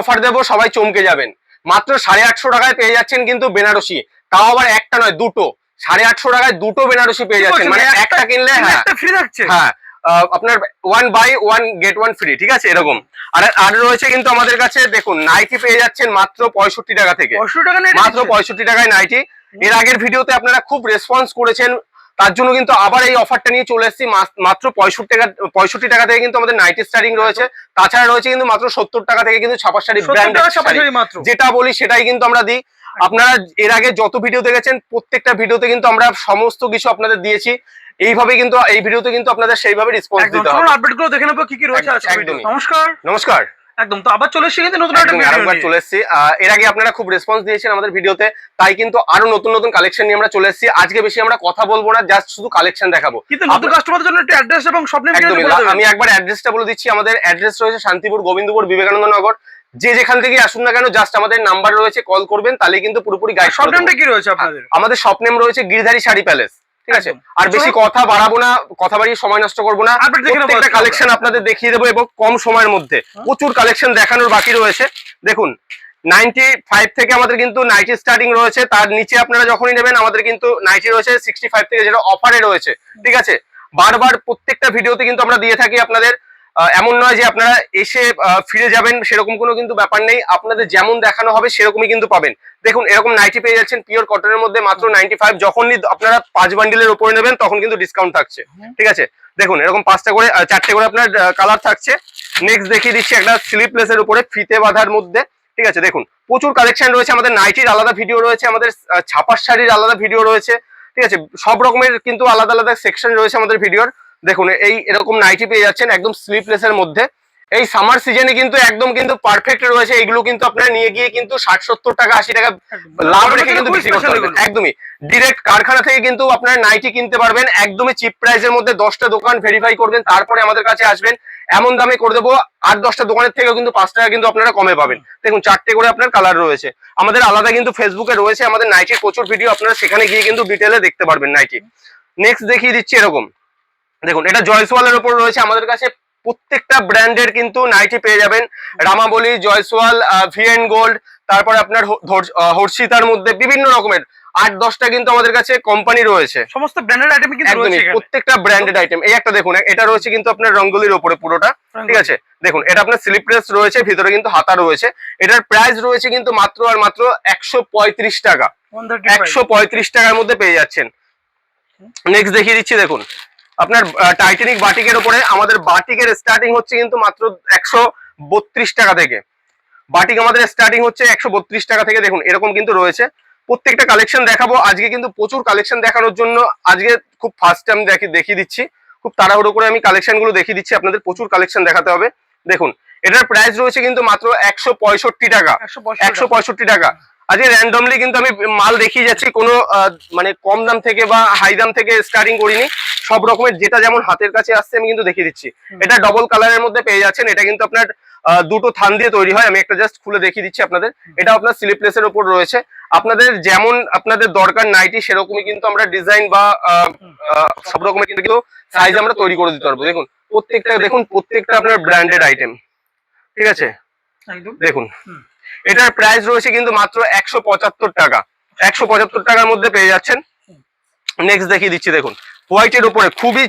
Offer দেবো সবাই চমকে যাবেন। মাত্র সাড়ে আটশো টাকায় পেয়ে যাচ্ছেন কিন্তু বেনারসি। তাও আবার একটা নয় দুটো। সাড়ে আটশো টাকায় দুটো বেনারসি পেয়ে যাচ্ছেন। মানে একটা কিনলে হ্যাঁ। একটা ফ্রি থাকছে। হ্যাঁ আপনার one by one get one free ঠিক আছে এরকম। আর আর রয়েছে কিন্তু আমাদের কাছে দেখুন নাইটি পেয়ে যাচ্ছেন মাত্র পঁয়ষট্টি টাকা থেকে। মাত্র পঁয়ষট্টি টাকায় নাইটি এর আগের ভিডিওতে আপনারা খুব রেসপন্স করেছেন তার জন্য কিন্তু আবার এই অফারটা নিয়ে চলে এসেছি। মাত্র পঁয়ষট্টি টাকা পঁয়ষট্টি টাকা থেকে কিন্তু আমাদের নাইটি স্টার্টিং রয়েছে। তাছাড়া রয়েছে কিন্তু মাত্র সত্তর টাকা থেকে কিন্তু ছাপা শাড়ি। ব্র্যান্ড যেটা বলি সেটাই কিন্তু আমরা দিই। আপনারা এর আগে যত ভিডিও দেখেছেন প্রত্যেকটা ভিডিওতে কিন্তু আমরা সমস্ত কিছু আপনাদের দিয়েছি। এইভাবে কিন্তু এই ভিডিওতে কিন্তু আপনাদের সেইভাবে রেসপন্স দিতে হবে। আপডেটগুলো দেখে নেব কি কি রয়েছে নমস্কার। নমস্কার। একদম তো আবার চলে এসেছি কিন্তু নতুন একটা আরেকবার চলে এসেছি। এর আগে আপনারা খুব রেসপন্স দিয়েছেন আমাদের ভিডিওতে তাই কিন্তু আরও নতুন নতুন কালেকশন নিয়ে আমরা চলে এসেছি। আজকে বেশি আমরা কথা বলব না জাস্ট শুধু কালেকশন দেখাবো। কিন্তু নতুন কাস্টমারদের জন্য একটা অ্যাড্রেস এবং স্বপ্নের একদমই আমি একবার অ্যাড্রেসটা বলে দিচ্ছি। আমাদের অ্যাড্রেস রয়েছে শান্তিপুর গোবিন্দপুর বিবেকানন্দ নগর। যে যেখান থেকে আসুন না কেন জাস্ট আমাদের নাম্বার রয়েছে কল করবেন তাহলে কিন্তু পুরোপুরি গাইড স্বপ্নটা কি রয়েছে আপনাদের? আমাদের শপ নেম রয়েছে গিরধারী শাড়ি প্যালেস ঠিক আছে। আর বেশি কথা বাড়াবো না কথা বাড়িয়ে সময় নষ্ট করব না। প্রত্যেকটা কালেকশন আপনাদের দেখিয়ে দেবো এবং কম সময়ের মধ্যে। প্রচুর কালেকশন দেখানোর বাকি রয়েছে। দেখুন নাইনটি ফাইভ থেকে আমাদের কিন্তু নাইটি স্টার্টিং রয়েছে। তার নিচে আপনারা যখনই নেবেন আমাদের কিন্তু নাইটি রয়েছে সিক্সটি ফাইভ থেকে যেটা অফারে রয়েছে। ঠিক আছে? বারবার প্রত্যেকটা ভিডিওতে কিন্তু আমরা দিয়ে থাকি আপনাদের। এমন নয় যে আপনারা এসে ফিরে যাবেন সেরকম কোনো কিন্তু ব্যাপার নেই। আপনাদের যেমন দেখানো হবে সেরকমই কিন্তু পাবেন। দেখুন এরকম নাইটি পেয়ে যাচ্ছেন পিওর কটনের মধ্যে মাত্র নাইনটি ফাইভ যখনই আপনারা পাঁচ বান্ডিলের উপরে নেবেন তখন কিন্তু ডিসকাউন্ট থাকছে। ঠিক আছে? দেখুন এরকম পাঁচটা করে চারটে করে আপনার কালার থাকছে। নেক্সট দেখিয়ে দিচ্ছি একটা স্লিপলেসের উপরে ফিতে বাঁধার মধ্যে। ঠিক আছে? দেখুন প্রচুর কালেকশন রয়েছে। আমাদের নাইটির আলাদা ভিডিও রয়েছে আমাদের ছাপার শাড়ির আলাদা ভিডিও রয়েছে। ঠিক আছে? সব রকমের কিন্তু আলাদা আলাদা সেকশন রয়েছে আমাদের ভিডিওর দেখুন এই এরকম নাইটি পেয়ে যাচ্ছেন একদম স্লিপলেসের মধ্যে। এই সামার সিজনে কিন্তু একদম কিন্তু পারফেক্ট রয়েছে। এগুলো কিন্তু আপনারা নিয়ে গিয়ে কিন্তু ষাট সত্তর টাকা আশি টাকা লাভ রেখে কিন্তু খুবই বিক্রি করতে পারবেন। একদমই। ডিরেক্ট কারখানা থেকে কিন্তু আপনারা নাইটি কিনতে পারবেন। একদমই চিপ প্রাইসের মধ্যে দশটা দোকান ভেরিফাই করবেন তারপরে আমাদের কাছে আসবেন। এমন দামে করে দেবো আট দশটা দোকানের থেকেও কিন্তু পাঁচ টাকা কিন্তু আপনারা কমে পাবেন। দেখুন চারটে করে আপনার কালার রয়েছে। আমাদের আলাদা কিন্তু ফেসবুকে রয়েছে। আমাদের নাইটির প্রচুর ভিডিও আপনারা সেখানে গিয়ে কিন্তু ডিটেলে দেখতে পারবেন নাইটি নেক্সট দেখিয়ে দিচ্ছি এরকম। দেখুন এটা জয়সওয়ালের উপর রয়েছে। আমাদের কাছে প্রত্যেকটা ব্র্যান্ডের কিন্তু নাইটি পেয়ে যাবেন। রামাবলি জয়সওয়াল ভিএন গোল্ড তারপর আপনার হর্ষিতার মধ্যে বিভিন্ন রকমের। আট দশটা কিন্তু আমাদের কাছে কোম্পানি রয়েছে। সমস্ত ব্র্যান্ডেড আইটেম কিন্তু রয়েছে প্রত্যেকটা ব্র্যান্ডেড আইটেম এই একটা দেখুন এটা রয়েছে কিন্তু আপনার রঙ্গলির উপরে পুরোটা। ঠিক আছে? দেখুন এটা আপনার স্লিপলেস রয়েছে ভিতরে কিন্তু হাতা রয়েছে। এটার প্রাইস রয়েছে কিন্তু মাত্র আর মাত্র একশো পঁয়ত্রিশ টাকা। 135 একশো পঁয়ত্রিশ টাকার মধ্যে পেয়ে যাচ্ছেন। নেক্সট দেখিয়ে দিচ্ছি দেখুন। আপনার টাইটানিক বাটিকের উপরে। আমাদের বাটিকের স্টার্টিং হচ্ছে কিন্তু মাত্র একশো বত্রিশ টাকা থেকে। বাটিক আমাদের স্টার্টিং হচ্ছে একশো বত্রিশ টাকা থেকে। দেখুন এরকম কিন্তু রয়েছে। প্রত্যেকটা কালেকশন দেখাবো। আজকে কিন্তু প্রচুর কালেকশন দেখানোর জন্য আজকে খুব ফার্স্ট টাইম দেখি দেখিয়ে দিচ্ছি। খুব তাড়াহুড়ো করে আমি কালেকশনগুলো দেখিয়ে দিচ্ছি। আপনাদের প্রচুর কালেকশন দেখাতে হবে। দেখুন এটার প্রাইস রয়েছে কিন্তু মাত্র একশো পঁয়ষট্টি টাকা। একশো পঁয়ষট্টি টাকা। আজকে র্যান্ডমলি কিন্তু আমি মাল দেখিয়ে যাচ্ছি। কোনো মানে কম দাম থেকে বা হাই দাম থেকে স্টার্টিং করিনি। সব রকমের যেটা যেমন হাতের কাছে আসছে আমি কিন্তু দেখিয়ে দিচ্ছি। এটা ডবল কালারের মধ্যে পেয়ে যাচ্ছেন। এটা কিন্তু আপনার দুটো থান দিয়ে তৈরি হয়। আমি একটা জাস্ট খুলে দেখিয়ে দিচ্ছি আপনাদের। এটা আপনার স্লিপলেসের উপর রয়েছে। আপনাদের যেমন আপনাদের দরকার নাইটি সেরকমই কিন্তু আমরা ডিজাইন বা সব রকমের কিন্তু সাইজ আমরা তৈরি করে দিতে পারব। দেখুন প্রত্যেকটা দেখুন প্রত্যেকটা আপনার ব্র্যান্ডেড আইটেম ঠিক আছে? দেখুন। এটার প্রাইস রয়েছে কিন্তু মাত্র একশো পঁচাত্তর টাকা। একশো পঁচাত্তর টাকার মধ্যে পেয়ে যাচ্ছেন। নেক্সট দেখিয়ে দিচ্ছি দেখুন। হোয়াইটের উপরে খুবই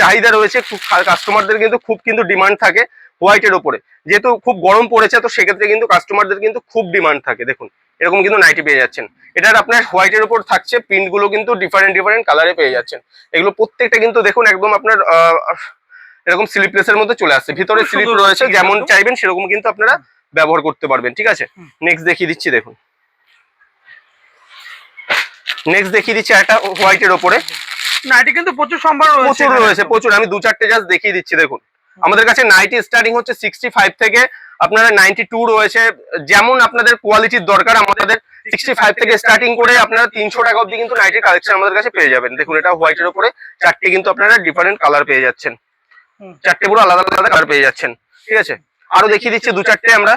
চাহিদা রয়েছে খুব কাস্টমারদের কিন্তু খুব কিন্তু ডিমান্ড থাকে হোয়াইটের উপরে। যেহেতু খুব গরম পড়েছে তো সেক্ষেত্রে কিন্তু কাস্টমারদের কিন্তু খুব ডিমান্ড থাকে দেখুন। এরকম কিন্তু নাইটি পেয়ে যাচ্ছেন। এটার আপনার হোয়াইটের উপর থাকছে প্রিন্টগুলো কিন্তু ডিফারেন্ট ডিফারেন্ট কালারে পেয়ে যাচ্ছেন। এগুলো প্রত্যেকটা কিন্তু দেখুন একদম আপনার আহ, এরকম স্লিপলেসের মধ্যে চলে আসছে। ভিতরে স্লিপ রয়েছে যেমন চাইবেন সেরকম কিন্তু আপনারা ব্যবহার করতে পারবেন ঠিক আছে? নেক্সট দেখিয়ে দিচ্ছি দেখুন। নেক্সট দেখিয়ে দিচ্ছি একটা হোয়াইটের ওপরে। নাইটি কিন্তু প্রচুর সম্ভার রয়েছে প্রচুর রয়েছে প্রচুর। আমি দু চারটে জাস্ট দেখিয়ে দিচ্ছি দেখুন। আমাদের কাছে নাইটি স্টার্টিং হচ্ছে সিক্সটি ফাইভ থেকে আপনারা নাইনটি টু রয়েছে। যেমন আপনাদের কোয়ালিটির দরকার আমাদের সিক্সটি ফাইভ থেকে স্টার্টিং করে আপনারা তিনশো টাকা অবধি কিন্তু নাইটির কালেকশন আমাদের কাছে পেয়ে যাবেন। দেখুন এটা হোয়াইটের উপরে চারটে কিন্তু আপনারা ডিফারেন্ট কালার পেয়ে যাচ্ছেন। চারটে পুরো আলাদা আলাদা কালার পেয়ে যাচ্ছেন ঠিক আছে? আরও দেখিয়ে দিচ্ছি দু চারটে আমরা।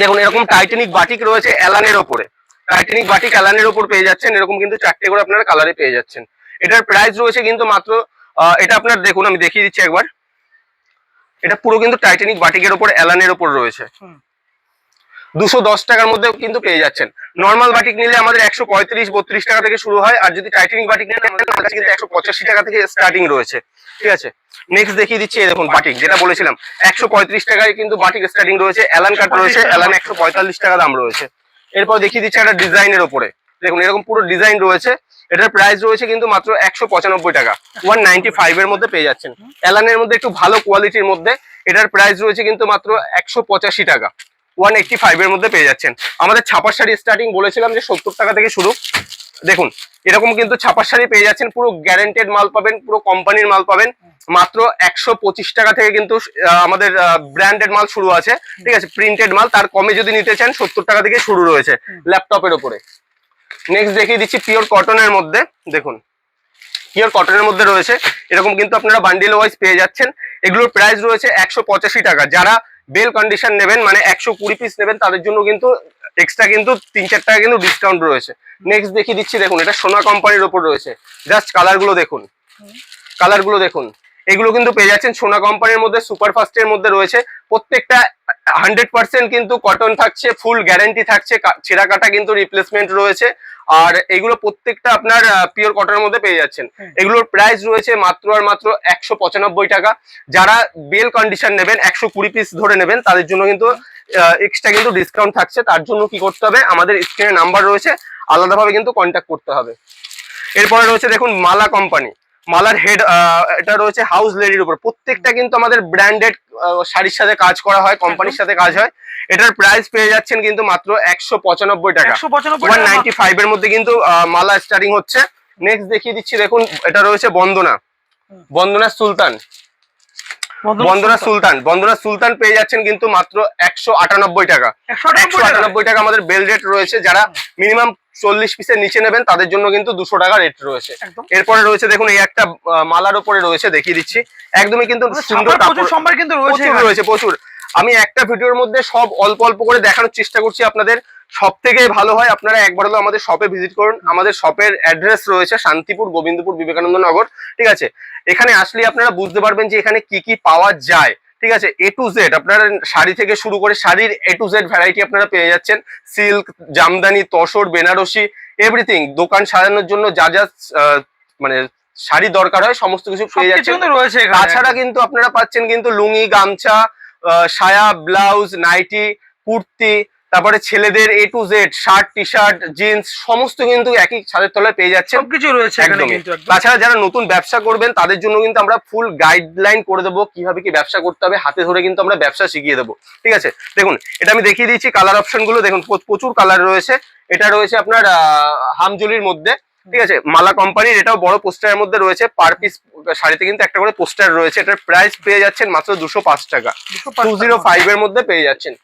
দেখুন এরকম টাইটানিক বাটিক রয়েছে অ্যালানের ওপরে। টাইটানিক বাটিক অ্যালানের ওপর পেয়ে যাচ্ছেন। এরকম কিন্তু চারটে করে আপনারা কালারে পেয়ে যাচ্ছেন। এটার প্রাইস রয়েছে কিন্তু মাত্র এটা আপনার দেখুন আমি দেখিয়ে দিচ্ছি একবার। এটা পুরো কিন্তু টাইটানিক বাটিকের ওপর অ্যালানের ওপর রয়েছে। দুশো দশ টাকার মধ্যে কিন্তু পেয়ে যাচ্ছেন। নর্মাল বাটিক নিলে আমাদের একশো পঁয়ত্রিশ বত্রিশ টাকা থেকে শুরু হয় আর যদি টাইটানিক বাটিক নেন আমাদের কাছে কিন্তু একশো পঁচাশি টাকা থেকে স্টার্টিং রয়েছে। ঠিক আছে? নেক্সট দেখিয়ে দিচ্ছি এই দেখুন বাটিক যেটা বলেছিলাম। একশো পঁয়ত্রিশ টাকায় কিন্তু বাটিক স্টার্টিং রয়েছে অ্যালান কাট রয়েছে অ্যালান একশো পঁয়তাল্লিশ টাকা দাম রয়েছে। এরপর দেখিয়ে দিচ্ছি একটা ডিজাইনের ওপরে দেখুন, এরকম পুরো ডিজাইন রয়েছে। এটার প্রাইস রয়েছে কিন্তু মাত্র একশো পঁচানব্বই টাকা। ওয়ান নাইনটি ফাইভ এর মধ্যে পেয়ে যাচ্ছেন। অ্যালানের মধ্যে একটু ভালো কোয়ালিটির মধ্যে এটার প্রাইস রয়েছে কিন্তু মাত্র একশো পঁচাশি টাকা। ওয়ান এইটটি ফাইভ এর মধ্যে পেয়ে যাচ্ছেন। আমাদের ছাপার শাড়ি স্টার্টিং বলেছিলাম যে সত্তর টাকা থেকে শুরু। দেখুন, এরকম কিন্তু ছাপার শাড়ি পেয়ে যাচ্ছেন। পুরো গ্যারেন্টেড মাল পাবেন, পুরো কোম্পানির মাল পাবেন। মাত্র একশো পঁচিশ টাকা থেকে কিন্তু আমাদের ব্র্যান্ডেড মাল শুরু আছে। ঠিক আছে প্রিন্টেড মাল, তার কমে যদি নিতে চান, সত্তর টাকা থেকে শুরু রয়েছে ল্যাপটপের ওপরে নেক্সট দেখিয়ে দিচ্ছি পিওর কটনের মধ্যে, দেখুন। পিওর কটনের মধ্যে রয়েছে। এরকম কিন্তু আপনারা বান্ডিল ওয়াইজ পেয়ে যাচ্ছেন। এগুলোর প্রাইস রয়েছে একশো পঁচাশি টাকা। যারা বেল কন্ডিশন নেবেন মানে একশো কুড়ি পিস নেবেন, তাদের জন্য কিন্তু এক্সট্রা কিন্তু তিন চার টাকা কিন্তু ডিসকাউন্ট রয়েছে। নেক্সট দেখিয়ে দিচ্ছি, দেখুন, এটা সোনা কোম্পানির ওপর রয়েছে। জাস্ট কালারগুলো দেখুন। কালারগুলো দেখুন। এগুলো কিন্তু পেয়ে যাচ্ছেন সোনা কোম্পানির মধ্যে সুপার ফাস্টের মধ্যে রয়েছে। প্রত্যেকটা হান্ড্রেড পার্সেন্ট কিন্তু কটন থাকছে ফুল গ্যারেন্টি থাকছে ছেঁড়া কাটা কিন্তু রিপ্লেসমেন্ট রয়েছে। আর এগুলো প্রত্যেকটা আপনার পিওর কটনের মধ্যে পেয়ে যাচ্ছেন। এগুলোর প্রাইস রয়েছে মাত্র আর মাত্র একশো পঁচানব্বই টাকা। যারা বেল কন্ডিশন নেবেন একশো কুড়ি পিস ধরে নেবেন তাদের জন্য কিন্তু এক্সট্রা কিন্তু ডিসকাউন্ট থাকছে। তার জন্য কি করতে হবে আমাদের স্ক্রিনে নাম্বার রয়েছে আলাদাভাবে কিন্তু কন্ট্যাক্ট করতে হবে। এরপরে রয়েছে দেখুন মালা কোম্পানি। মালার হেড এটা রয়েছে হাউস লেডির উপর। প্রত্যেকটা কিন্তু আমাদের ব্র্যান্ডেড শাড়ির সাথে কাজ করা হয় কোম্পানির সাথে কাজ হয়। এটার প্রাইস পেয়ে যাচ্ছেন কিন্তু মাত্র একশো পঁচানব্বই টাকা। ওয়ান নাইনটি ফাইভ এর মধ্যে কিন্তু মালা স্টার্টিং হচ্ছে। নেক্সট দেখিয়ে দিচ্ছি দেখুন এটা রয়েছে বন্দনা। বন্দনা সুলতান। বন্দনা সুলতান। বন্দনা সুলতান পেয়ে যাচ্ছেন কিন্তু মাত্র একশো আটানব্বই টাকা। একশো আটানব্বই টাকা। আমাদের বেল রেট রয়েছে। যারা মিনিমাম চল্লিশ পিসের নিচে নেবেন তাদের জন্য কিন্তু দুশো টাকা রেট রয়েছে। এরপরে রয়েছে দেখুন এই একটা মালার উপরে রয়েছে দেখিয়ে দিচ্ছি। একদমই কিন্তু সুন্দর কাপড়। কিন্তু রয়েছে প্রচুর রয়েছে প্রচুর। আমি একটা ভিডিওর মধ্যে সব অল্প অল্প করে দেখানোর চেষ্টা করছি আপনাদের। সব থেকে ভালো হয় আপনারা একবার হলো আমাদের শপে ভিজিট করুন। আমাদের শপের অ্যাড্রেস রয়েছে শান্তিপুর গোবিন্দপুর বিবেকানন্দ নগর ঠিক আছে? এখানে আসলে আপনারা বুঝতে পারবেন যে এখানে কি কি পাওয়া যায়। ঠিক আছে? এ টু জেড আপনারা শাড়ি থেকে শুরু করে শাড়ির এ টু জেড ভ্যারাইটি আপনারা পেয়ে যাচ্ছেন। সিল্ক জামদানি তসর বেনারসি এভরিথিং দোকান সাজানোর জন্য যা যা মানে শাড়ি দরকার হয় সমস্ত কিছু পেয়ে যাচ্ছেন। কিন্তু রয়েছে তাছাড়া কিন্তু আপনারা পাচ্ছেন কিন্তু লুঙ্গি গামছা সায়া ব্লাউজ নাইটি কুর্তি তারপরে ছেলেদের A to Z shirt T shirt jeans সমস্ত কিন্তু একই ছাদের তলায় পেয়ে যাচ্ছে সবকিছু রয়েছে একদমই। তাছাড়া যারা নতুন ব্যবসা করবেন তাদের জন্য কিন্তু আমরা ফুল গাইডলাইন করে দেবো কীভাবে কি ব্যবসা করতে হবে। হাতে ধরে কিন্তু আমরা ব্যবসা শিখিয়ে দেবো। ঠিক আছে? দেখুন এটা আমি দেখিয়ে দিচ্ছি কালার অপশনগুলো। দেখুন প্রচুর কালার রয়েছে। এটা রয়েছে আপনার হামজুলির মধ্যে। ঠিক আছে? মালা কোম্পানির এটাও বড় পোস্টারের মধ্যে রয়েছে। পার পিস শাড়িতে কিন্তু একটা করে পোস্টার রয়েছে। এটার প্রাইস পেয়ে যাচ্ছেন মাত্র দুশো পাঁচ টাকা। টু জিরো ফাইভ এর মধ্যে পেয়ে যাচ্ছেন।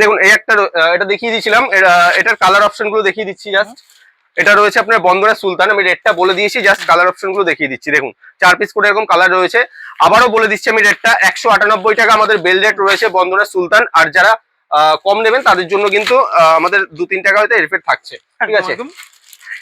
দেখুন এই একটা এটা দেখিয়ে দিয়েছিলাম। এটার কালার অপশনগুলো দেখিয়ে দিচ্ছি জাস্ট এটা রয়েছে আপনার বন্দনা সুলতান আমি রেটটা বলে দিয়েছি জাস্ট কালার অপশনগুলো দেখিয়ে দিচ্ছি। দেখুন চার পিস করে এরকম কালার রয়েছে। আবারও বলে দিচ্ছি আমি রেটটা একশো আটানব্বই টাকা আমাদের বেল রেট রয়েছে বন্দনা সুলতান। আর যারা কম নেবেন তাদের জন্য কিন্তু আমাদের দু তিন টাকা হয়তো এফেক্ট থাকছে। ঠিক আছে?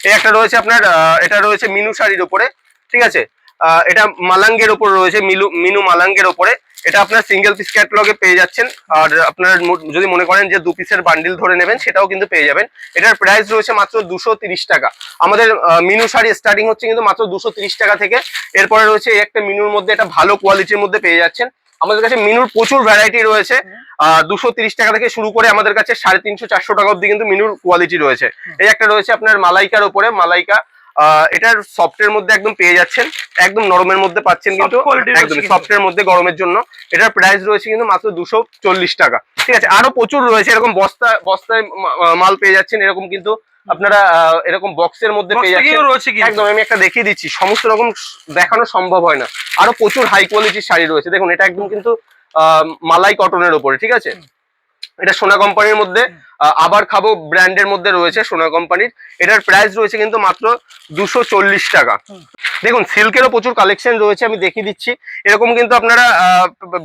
এই একটা রয়েছে আপনার এটা রয়েছে মিনু শাড়ির উপরে। ঠিক আছে? আহ, এটা মালাঙ্গের উপর রয়েছে মিলু মিনু মালাঙ্গের উপরে। এটা আপনার সিঙ্গেল পিস ক্যাটলগে পেয়ে যাচ্ছেন। আর আপনার যদি মনে করেন যে দু পিসের বান্ডিল ধরে নেবেন সেটাও কিন্তু পেয়ে যাবেন। এটার প্রাইস রয়েছে মাত্র দুশো টাকা। আমাদের মিনু শাড়ি স্টার্টিং হচ্ছে কিন্তু মাত্র দুশো তিরিশ টাকা থেকে। এরপরে রয়েছে এই একটা মিনুর মধ্যে এটা ভালো কোয়ালিটির মধ্যে পেয়ে যাচ্ছেন। আমাদের কাছে মিনুর প্রচুর ভ্যারাইটি রয়েছে। দুশো তিরিশ টাকা থেকে শুরু করে আমাদের কাছে সাড়ে তিনশো চারশো টাকা অব্দি কিন্তু মিনুর কোয়ালিটি রয়েছে। এই একটা রয়েছে আপনার মালাইকার উপরে মালাইকা এটার সফটের মধ্যে একদম পেয়ে যাচ্ছেন একদম নরমের মধ্যে পাচ্ছেন কিন্তু একদম। সফটের মধ্যে গরমের জন্য। এটার প্রাইস রয়েছে কিন্তু মাত্র দুশো চল্লিশ টাকা। ঠিক আছে আরও প্রচুর রয়েছে এরকম বস্তা বস্তায় মাল পেয়ে যাচ্ছেন এরকম কিন্তু আপনারা এরকম বক্সের মধ্যে পেয়ে যাচ্ছেন। একদম আমি একটা দেখিয়ে দিচ্ছি সমস্ত রকম দেখানো সম্ভব হয় না। আরও প্রচুর হাই কোয়ালিটির শাড়ি রয়েছে। দেখুন এটা একদম কিন্তু আহ, মালাই কটনের উপরে ঠিক আছে? এটা সোনা কোম্পানির মধ্যে আবার খাব ব্র্যান্ডের মধ্যে রয়েছে সোনা কোম্পানির। এটার প্রাইস রয়েছে কিন্তু মাত্র দুশো টাকা। দেখুন সিল্কেরও প্রচুর কালেকশন রয়েছে, আমি দেখিয়ে দিচ্ছি। এরকম কিন্তু আপনারা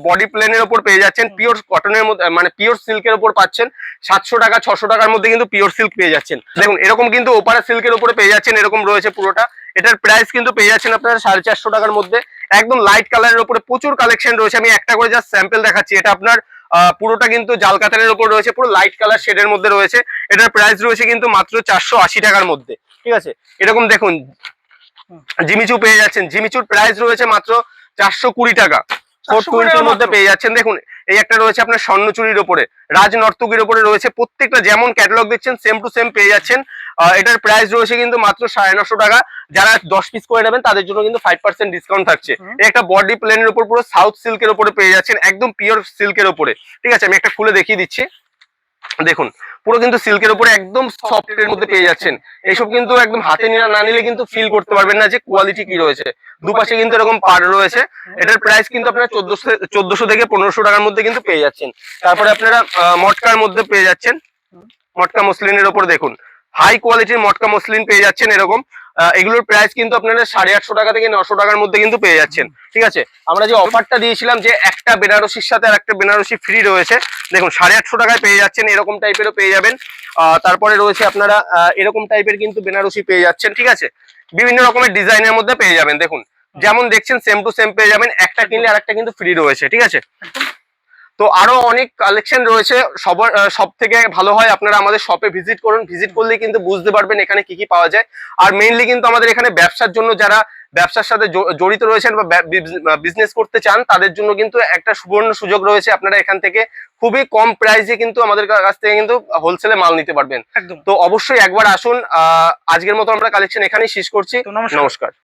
বডি প্লেনের ওপর পেয়ে যাচ্ছেন। পিওর কটনের মধ্যে মানে পিওর সিল্কের ওপর পাচ্ছেন। সাতশো টাকা, ছশো টাকার মধ্যে কিন্তু পিওর সিল্ক পেয়ে যাচ্ছেন। দেখুন, এরকম কিন্তু ওপারা সিল্কের ওপরে পেয়ে যাচ্ছেন, এরকম রয়েছে পুরোটা। এটার প্রাইস কিন্তু পেয়ে যাচ্ছেন আপনারা সাড়ে চারশো টাকার মধ্যে। একদম লাইট কালারের উপরে প্রচুর কালেকশন রয়েছে। আমি একটা করে জাস্ট স্যাম্পেল দেখাচ্ছি। এটা আপনার পুরোটা কিন্তু জাল কাতারের উপর রয়েছে পুরো লাইট কালার শেডের মধ্যে রয়েছে। এটার প্রাইস রয়েছে কিন্তু মাত্র চারশো আশি টাকার মধ্যে ঠিক আছে? এরকম দেখুন জিমিচু পেয়ে যাচ্ছেন। জিমিচুর প্রাইস রয়েছে মাত্র চারশো কুড়ি টাকা। ফোর 420 টোয়েন্টির মধ্যে পেয়ে যাচ্ছেন। দেখুন এই একটা রয়েছে আপনার স্বর্ণচুরির ওপরে রাজ নর্তকীর ওপরে রয়েছে প্রত্যেকটা যেমন ক্যাটালগ দেখছেন সেম টু সেম পেয়ে যাচ্ছেন। এটার প্রাইস রয়েছে কিন্তু মাত্র সাড়ে নশো টাকা। যারা দশ পিস করে নেবেন তাদের জন্য কিন্তু ফাইভ পার্সেন্ট ডিসকাউন্ট থাকছে। একটা বডি প্লেনের উপর পুরো সাউথ সিল্কের উপরে পেয়ে যাচ্ছেন একদম পিওর সিল্কের উপরে। ঠিক আছে আমি একটা খুলে দেখিয়ে দিচ্ছি। দেখুন পুরো কিন্তু সিল্কের উপরে একদম সফট এর মধ্যে পেয়ে যাচ্ছেন। এইসব কিন্তু একদম হাতে নিয়ে না নিলে কিন্তু ফিল করতে পারবেন না যে কোয়ালিটি কি রয়েছে। দুপাশে কিন্তু এরকম পার রয়েছে। এটার প্রাইস কিন্তু আপনারা চোদ্দশো চোদ্দশো থেকে পনেরোশো টাকার মধ্যে কিন্তু পেয়ে যাচ্ছেন। তারপরে আপনারা মটকার মধ্যে পেয়ে যাচ্ছেন। মটকা মসলিনের ওপর দেখুন। হাই কোয়ালিটির মটকা মসলিন পেয়ে যাচ্ছেন এরকম। এগুলোর প্রাইস কিন্তু আপনারা সাড়ে আটশো টাকা থেকে নশো টাকার মধ্যে কিন্তু পেয়ে যাচ্ছেন। ঠিক আছে? আমরা যে অফারটা দিয়েছিলাম যে একটা বেনারসির সাথে আর একটা বেনারসি ফ্রি রয়েছে, দেখুন সাড়ে আটশো টাকায় পেয়ে যাচ্ছেন, এরকম টাইপেরও পেয়ে যাবেন। তারপরে রয়েছে আপনারা এরকম টাইপের কিন্তু বেনারসি পেয়ে যাচ্ছেন, ঠিক আছে? বিভিন্ন রকমের ডিজাইনের মধ্যে পেয়ে যাবেন, দেখুন। যেমন দেখছেন সেম টু সেম পেয়ে যাবেন, একটা কিনলে আর একটা কিন্তু ফ্রি রয়েছে, ঠিক আছে? তো আরও অনেক কালেকশন রয়েছে। সবার সব থেকে ভালো হয় আপনারা আমাদের শপে ভিজিট করুন। ভিজিট করলে কিন্তু বুঝতে পারবেন এখানে কি কি পাওয়া যায়। আর মেইনলি কিন্তু আমাদের এখানে ব্যবসার জন্য যারা ব্যবসার সাথে জড়িত রয়েছেন বা বিজনেস করতে চান তাদের জন্য কিন্তু একটা সুবর্ণ সুযোগ রয়েছে। আপনারা এখান থেকে খুবই কম প্রাইসে কিন্তু আমাদের কাছ থেকে কিন্তু হোলসেলে মাল নিতে পারবেন। তো অবশ্যই একবার আসুন। আহ, আজকের মতো আমরা কালেকশন এখানেই শেষ করছি। নমস্কার।